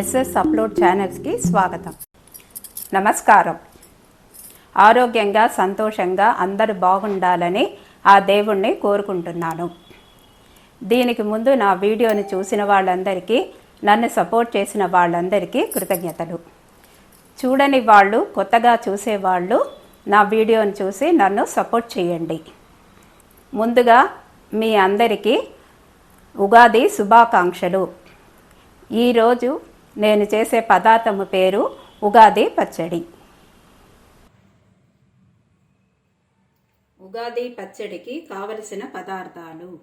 SS upload ఛానల్స్కి స్వాగతం. నమస్కారం. ఆరోగ్యంగా సంతోషంగా అందరూ బాగుండాలని ఆ దేవుణ్ణి కోరుకుంటున్నాను. దీనికి ముందు నా వీడియోని చూసిన వాళ్ళందరికీ నన్ను సపోర్ట్ చేసిన వాళ్ళందరికీ కృతజ్ఞతలు. చూడని వాళ్ళు కొత్తగా చూసేవాళ్ళు నా వీడియోని చూసి నన్ను సపోర్ట్ చేయండి. ముందుగా మీ అందరికీ ఉగాది శుభాకాంక్షలు. ఈరోజు నేను చేసే పదార్థము పేరు ఉగాది పచ్చడి. ఉగాది పచ్చడికి కావలసిన పదార్థాలు.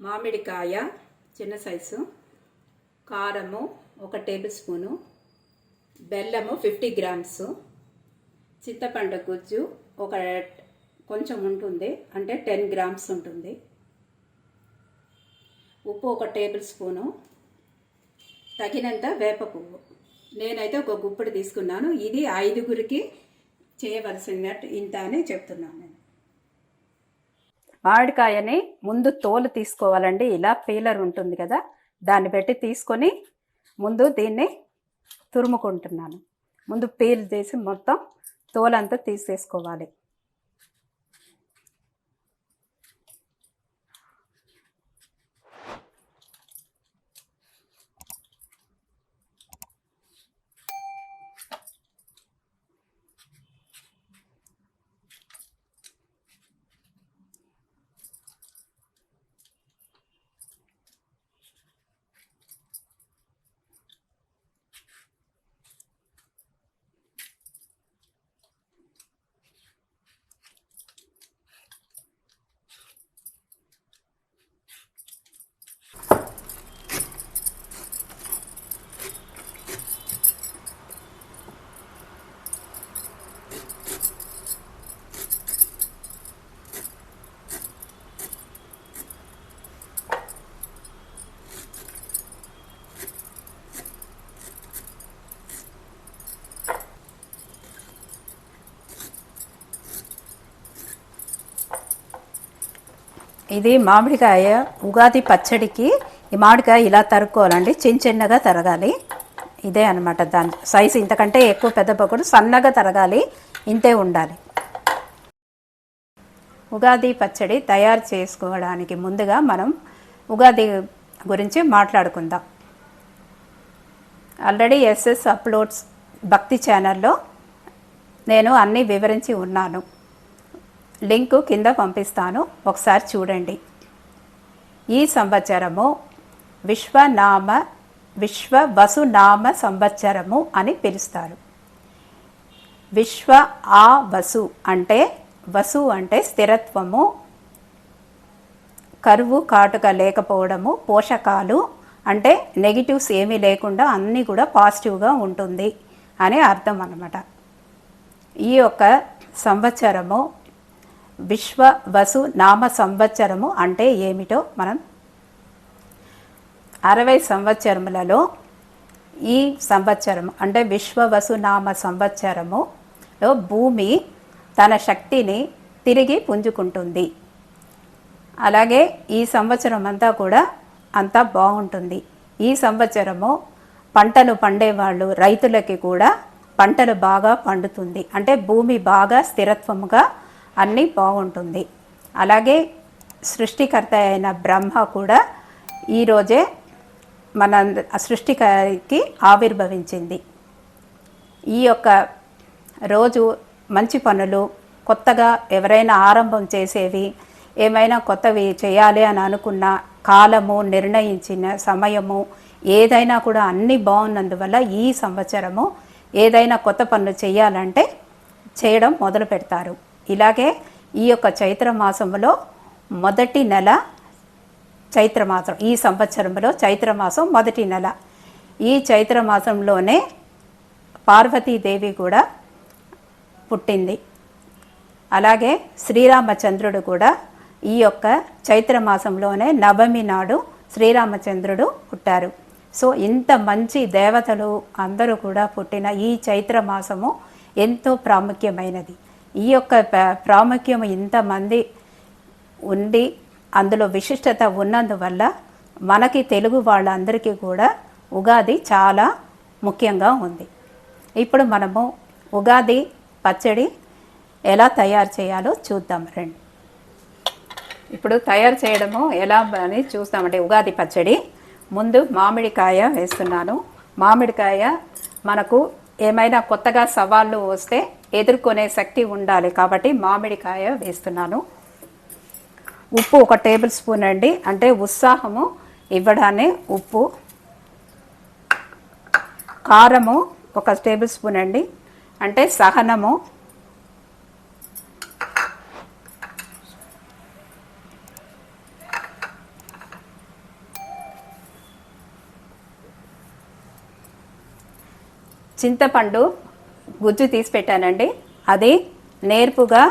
మామిడికాయ చిన్న సైజు. కారము ఒక టేబుల్ స్పూను. బెల్లము ఫిఫ్టీ గ్రామ్స్. చింతపండు గుజ్జు ఒక కొంచెం ఉంటుంది అంటే టెన్ గ్రామ్స్ ఉంటుంది. ఉప్పు ఒక టేబుల్ స్పూను. తగినంత వేప పువ్వు. నేనైతే ఒక గుప్పుడు తీసుకున్నాను. ఇది ఐదుగురికి చేయవలసినట్టు ఇంత అని చెప్తున్నాను నేను. మామిడికాయని ముందు తోలు తీసుకోవాలండి. ఇలా పీలర్ ఉంటుంది కదా దాన్ని పెట్టి తీసుకొని ముందు దీన్ని తురుముకుంటున్నాను. ముందు పీల్ చేసి మొత్తం తోలంతా తీసేసుకోవాలి. ఇది మామిడికాయ ఉగాది పచ్చడికి ఈ మామిడికాయ ఇలా తరుక్కోవాలండి. చిన్న చిన్నగా తరగాలి. ఇదే అనమాట దాని సైజు ఇంతకంటే ఎక్కువ పెద్ద పక్కడు సన్నగా తరగాలి. ఇంతే ఉండాలి. ఉగాది పచ్చడి తయారు చేసుకోవడానికి ముందుగా మనం ఉగాది గురించి మాట్లాడుకుందాం. ఆల్రెడీ ఎస్ఎస్ అప్లోడ్స్ భక్తి ఛానల్లో నేను అన్నీ వివరించి ఉన్నాను. లింకు కింద పంపిస్తాను. ఒకసారి చూడండి. ఈ సంవత్సరము విశ్వనామ విశ్వ వసునామ సంవత్సరము అని పిలుస్తారు. విశ్వ ఆ వసు అంటే వసు అంటే స్థిరత్వము కరువు కాటుక లేకపోవడము పోషకాలు అంటే నెగిటివ్స్ ఏమీ లేకుండా అన్నీ కూడా పాజిటివ్గా ఉంటుంది అనే అర్థం అన్నమాట. ఈ యొక్క సంవత్సరము విశ్వ వసు నామ సంవత్సరము అంటే ఏమిటో మనం అరవై సంవత్సరములలో ఈ సంవత్సరం అంటే విశ్వవసు నామ సంవత్సరములో భూమి తన శక్తిని తిరిగి పుంజుకుంటుంది. అలాగే ఈ సంవత్సరం అంతా కూడా అంతా బాగుంటుంది. ఈ సంవత్సరము పంటలు పండేవాళ్ళు రైతులకి కూడా పంటలు బాగా పండుతుంది. అంటే భూమి బాగా స్థిరత్వముగా అన్నీ బాగుంటుంది. అలాగే సృష్టికర్త అయిన బ్రహ్మ కూడా ఈరోజే మన సృష్టికి ఆవిర్భవించింది. ఈ యొక్క రోజు మంచి పనులు కొత్తగా ఎవరైనా ఆరంభం చేసేవి ఏమైనా కొత్తవి చేయాలి అని అనుకున్న కాలము నిర్ణయించిన సమయము ఏదైనా కూడా అన్నీ బాగున్నందువల్ల ఈ సంవత్సరము ఏదైనా కొత్త పనులు చేయాలంటే చేయడం మొదలు పెడతారు ఇలాగే ఈ యొక్క చైత్ర మాసంలో మొదటి నెల చైత్రమాసం ఈ సంవత్సరంలో చైత్రమాసం మొదటి నెల. ఈ చైత్రమాసంలోనే పార్వతీదేవి కూడా పుట్టింది. అలాగే శ్రీరామచంద్రుడు కూడా ఈ యొక్క చైత్రమాసంలోనే నవమి నాడు శ్రీరామచంద్రుడు పుట్టారు. సో ఇంత మంచి దేవతలు అందరూ కూడా పుట్టిన ఈ చైత్రమాసము ఎంతో ప్రాముఖ్యమైనది. ఈ యొక్క ప్రాముఖ్యం ఇంతమంది ఉండి అందులో విశిష్టత ఉన్నందువల్ల మనకి తెలుగు వాళ్ళందరికీ కూడా ఉగాది చాలా ముఖ్యంగా ఉంది. ఇప్పుడు మనము ఉగాది పచ్చడి ఎలా తయారు చేయాలో చూద్దాం రండి. ఇప్పుడు తయారు చేయడము ఎలా అని చూస్తామంటే ఉగాది పచ్చడి. ముందు మామిడికాయ వేస్తున్నాను. మామిడికాయ మనకు ఏమైనా కొత్తగా సవాళ్ళు వస్తే ఎదుర్కొనే శక్తి ఉండాలి కాబట్టి మామిడికాయ వేస్తున్నాను. ఉప్పు ఒక టేబుల్ స్పూన్ అండి. అంటే ఉత్సాహము ఇవ్వడాన్ని ఉప్పు. కారము ఒక టేబుల్ స్పూన్ అండి. అంటే సహనము. చింతపండు గుజ్జు తీసి పెట్టానండి. అది నేర్పుగా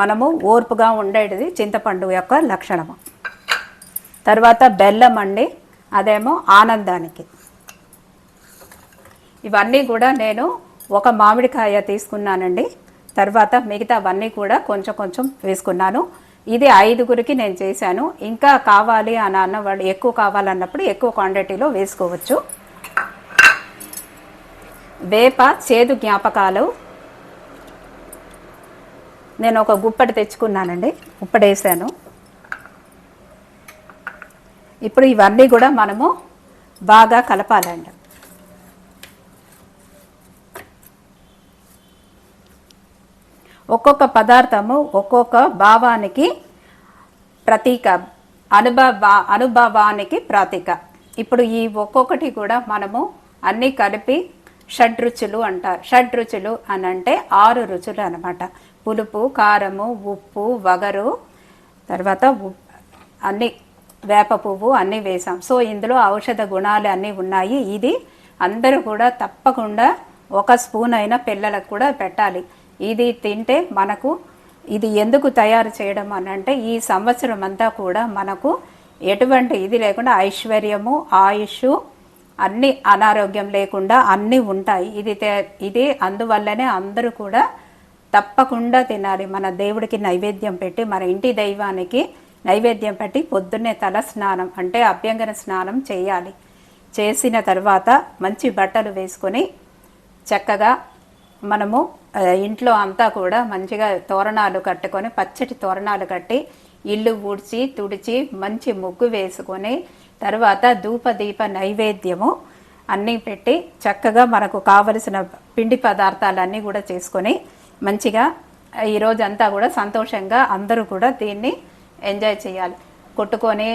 మనము ఓర్పుగా ఉండేది చింతపండు యొక్క లక్షణము. తర్వాత బెల్లం అండి అదేమో ఆనందానికి. ఇవన్నీ కూడా నేను ఒక మామిడికాయ తీసుకున్నానండి. తర్వాత మిగతావన్నీ కూడా కొంచెం కొంచెం వేసుకున్నాను. ఇది ఐదుగురికి నేను చేశాను. ఇంకా కావాలి అని అన్నవాళ్ళు ఎక్కువ కావాలన్నప్పుడు ఎక్కువ క్వాంటిటీలో వేసుకోవచ్చు. వేప చేదు జ్ఞాపకాలు. నేను ఒక గుప్పటి తెచ్చుకున్నానండి గుప్పటి వేసాను ఇప్పుడు ఇవన్నీ కూడా మనము బాగా కలపాలండి. ఒక్కొక్క పదార్థము ఒక్కొక్క భావానికి ప్రతీక అనుభవ అనుభవానికి ప్రతీక. ఇప్పుడు ఈ ఒక్కొక్కటి కూడా మనము అన్నీ కలిపి షడ్రుచులు అంటారు. షడ్రుచులు అని అంటే ఆరు రుచులు అనమాట పులుపు కారము ఉప్పు వగరు తర్వాత ఉప్- అన్ని వేప పువ్వు అన్నీ వేసాం. సో ఇందులో ఔషధ గుణాలు అన్నీ ఉన్నాయి. ఇది అందరూ కూడా తప్పకుండా ఒక స్పూన్ అయినా పిల్లలకు కూడా పెట్టాలి. ఇది తింటే మనకు ఇది ఎందుకు తయారు చేయడం అని అంటే ఈ సంవత్సరం అంతా కూడా మనకు ఎటువంటి ఇది లేకుండా ఐశ్వర్యము ఆయుష్ అన్ని అనారోగ్యం లేకుండా అన్నీ ఉంటాయి. ఇది ఇది అందువల్లనే అందరూ కూడా తప్పకుండా తినాలి. మన దేవుడికి నైవేద్యం పెట్టి మన ఇంటి దైవానికి నైవేద్యం పెట్టి పొద్దున్నే తల స్నానం అంటే అభ్యంగన స్నానం చేయాలి. చేసిన తర్వాత మంచి బట్టలు వేసుకొని చక్కగా మనము ఇంట్లో అంతా కూడా మంచిగా తోరణాలు కట్టుకొని పచ్చటి తోరణాలు కట్టి ఇల్లు ఊడ్చి తుడిచి మంచి ముగ్గు వేసుకొని తర్వాత ధూపదీప నైవేద్యము అన్నీ పెట్టి చక్కగా మనకు కావలసిన పిండి పదార్థాలన్నీ కూడా చేసుకొని మంచిగా ఈ రోజంతా కూడా సంతోషంగా అందరూ కూడా దీన్ని ఎంజాయ్ చేయాలి. కొట్టుకొని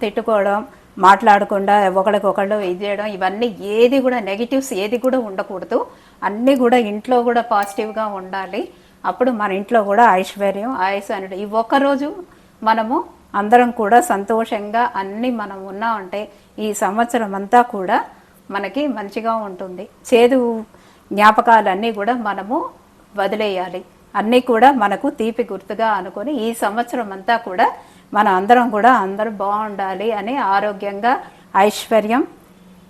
తిట్టుకోవడం మాట్లాడకుండా ఒకరికొకళ్ళు ఇది చేయడం ఇవన్నీ ఏది కూడా నెగిటివ్స్ ఏది కూడా ఉండకూడదు. అన్నీ కూడా ఇంట్లో కూడా పాజిటివ్గా ఉండాలి. అప్పుడు మన ఇంట్లో కూడా ఐశ్వర్యం ఆయుష్ అనేది ఈ ఒక్కరోజు మనము అందరం కూడా సంతోషంగా అన్నీ మనం ఉన్నామంటే ఈ సంవత్సరం అంతా కూడా మనకి మంచిగా ఉంటుంది. చేదు జ్ఞాపకాలన్నీ కూడా మనము వదిలేయాలి. అన్నీ కూడా మనకు తీపి గుర్తుగా అనుకొని ఈ సంవత్సరం అంతా కూడా మన అందరం కూడా అందరూ బాగుండాలి అని ఆరోగ్యంగా ఐశ్వర్యం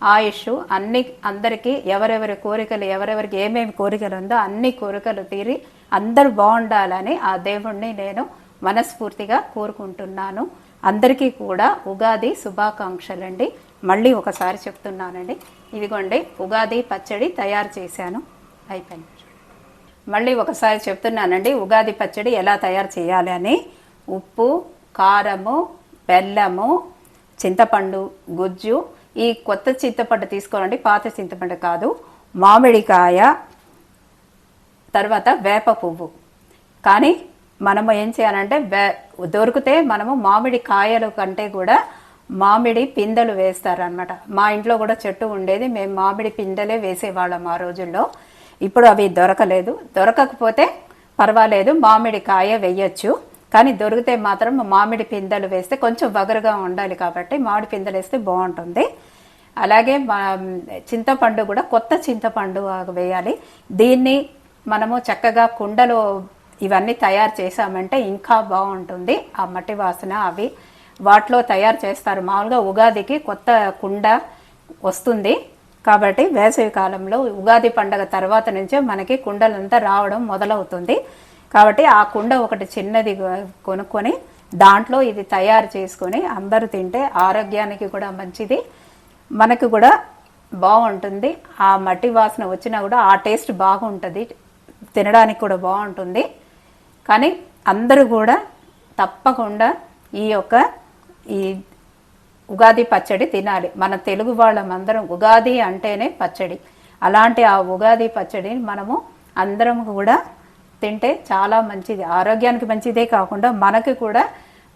ఆయుష్ అన్ని అందరికీ ఎవరెవరి కోరికలు ఎవరెవరికి ఏమేమి కోరికలు ఉందో అన్ని కోరికలు తీరి అందరూ బాగుండాలని ఆ దేవుణ్ణి నేను మనస్ఫూర్తిగా కోరుకుంటున్నాను. అందరికీ కూడా ఉగాది శుభాకాంక్షలండి. మళ్ళీ ఒకసారి చెప్తున్నానండి. ఇదిగోండి ఉగాది పచ్చడి తయారు చేశాను. అయిపోయింది. మళ్ళీ ఒకసారి చెప్తున్నానండి ఉగాది పచ్చడి ఎలా తయారు చేయాలి అని. ఉప్పు కారము బెల్లము చింతపండు గుజ్జు. ఈ కొత్త చింతపండు తీసుకోవాలండి పాత చింతపండు కాదు. మామిడికాయ తర్వాత వేప పువ్వు. కానీ మనము ఏం చేయాలంటే దొరికితే మనము మామిడి కాయలు కంటే కూడా మామిడి పిందెలు వేస్తారనమాట మా ఇంట్లో కూడా చెట్టు ఉండేది మేము మామిడి పిందెలే వేసేవాళ్ళం ఆ రోజుల్లో. ఇప్పుడు అవి దొరకలేదు. దొరకకపోతే పర్వాలేదు మామిడి కాయ వేయచ్చు. కానీ దొరికితే మాత్రం మామిడి పిందెలు వేస్తే కొంచెం వగరుగా ఉండాలి కాబట్టి మామిడి పిందెలు వేస్తే బాగుంటుంది. అలాగే మా చింతపండు కూడా కొత్త చింతపండు వేయాలి. దీన్ని మనము చక్కగా కుండలో ఇవన్నీ తయారు చేసామంటే ఇంకా బాగుంటుంది. ఆ మట్టి వాసన అవి వాటిలో తయారు చేస్తారు. మామూలుగా ఉగాదికి కొత్త కుండ వస్తుంది. కాబట్టి వేసవి కాలంలో ఉగాది పండగ తర్వాత నుంచే మనకి కుండలంతా రావడం మొదలవుతుంది. కాబట్టి ఆ కుండ ఒకటి చిన్నది కొనుక్కొని దాంట్లో ఇది తయారు చేసుకొని అందరూ తింటే ఆరోగ్యానికి కూడా మంచిది. మనకు కూడా బాగుంటుంది. ఆ మట్టి వాసన వచ్చినా కూడా ఆ టేస్ట్ బాగుంటుంది. తినడానికి కూడా బాగుంటుంది. కానీ అందరూ కూడా తప్పకుండా ఈ యొక్క ఈ ఉగాది పచ్చడి తినాలి. మన తెలుగు వాళ్ళమందరం ఉగాది అంటేనే పచ్చడి. అలాంటి ఆ ఉగాది పచ్చడిని మనము అందరం కూడా తింటే చాలా మంచిది. ఆరోగ్యానికి మంచిదే కాకుండా మనకి కూడా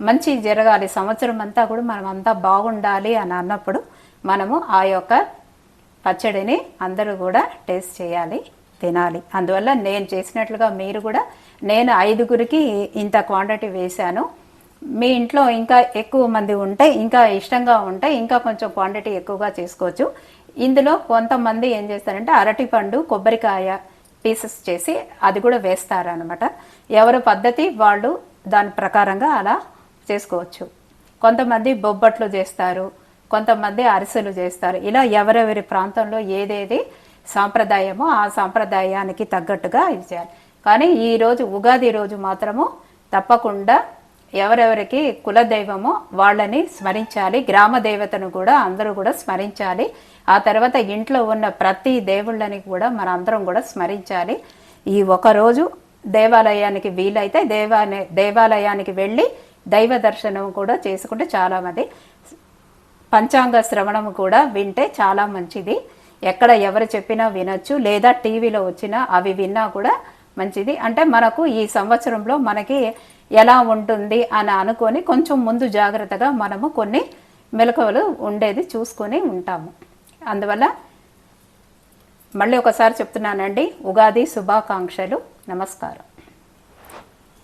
మంచి జరగాలి. సంవత్సరం అంతా కూడా మనం అంతా బాగుండాలి అని అన్నప్పుడు మనము ఆ యొక్క పచ్చడిని అందరూ కూడా టేస్ట్ చేయాలి. తినాలి. అందువల్ల నేను చేసినట్లుగా మీరు కూడా నేను ఐదుగురికి ఇంత క్వాంటిటీ వేశాను. మీ ఇంట్లో ఇంకా ఎక్కువ మంది ఉంటే ఇంకా ఇష్టంగా ఉంటే ఇంకా కొంచెం క్వాంటిటీ ఎక్కువగా చేసుకోవచ్చు. ఇందులో కొంతమంది ఏం చేస్తారంటే అరటిపండు కొబ్బరికాయ పీసెస్ చేసి అది కూడా వేస్తారనమాట ఎవరి పద్ధతి వాళ్ళు దాని ప్రకారంగా అలా చేసుకోవచ్చు. కొంతమంది బొబ్బట్లు చేస్తారు కొంతమంది అరిసెలు చేస్తారు. ఇలా ఎవరెవరి ప్రాంతంలో ఏదేది సాంప్రదాయమో ఆ సాంప్రదాయానికి తగ్గట్టుగా ఇది చేయాలి. కానీ ఈరోజు ఉగాది రోజు మాత్రము తప్పకుండా ఎవరెవరికి కులదైవమో వాళ్ళని స్మరించాలి గ్రామ దేవతను కూడా అందరూ కూడా స్మరించాలి. ఆ తర్వాత ఇంట్లో ఉన్న ప్రతి దేవుళ్ళని కూడా మన అందరం కూడా స్మరించాలి. ఈ ఒకరోజు దేవాలయానికి వీలైతే దేవాలయ దేవాలయానికి వెళ్ళి దైవ దర్శనం కూడా చేసుకుంటే చాలా మంది. పంచాంగ శ్రవణం కూడా వింటే చాలా మంచిది. ఎక్కడ ఎవరు చెప్పినా వినొచ్చు లేదా టీవీలో వచ్చినా అవి విన్నా కూడా మంచిది. అంటే మనకు ఈ సంవత్సరంలో మనకి ఎలా ఉంటుంది అని అనుకొని కొంచెం ముందు జాగ్రత్తగా మనము కొన్ని మెలకువలు ఉండేది చూసుకొని ఉంటాము. అందువల్ల మళ్ళీ ఒకసారి చెప్తున్నానండి ఉగాది శుభాకాంక్షలు. నమస్కారం.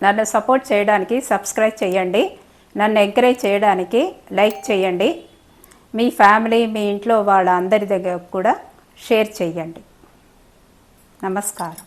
నన్ను సపోర్ట్ చేయడానికి సబ్స్క్రైబ్ చేయండి. నన్ను ఎంకరేజ్ చేయడానికి లైక్ చేయండి. మీ ఫ్యామిలీ మీ ఇంట్లో వాళ్ళ అందరి దగ్గర కూడా షేర్ చేయండి. నమస్కారం.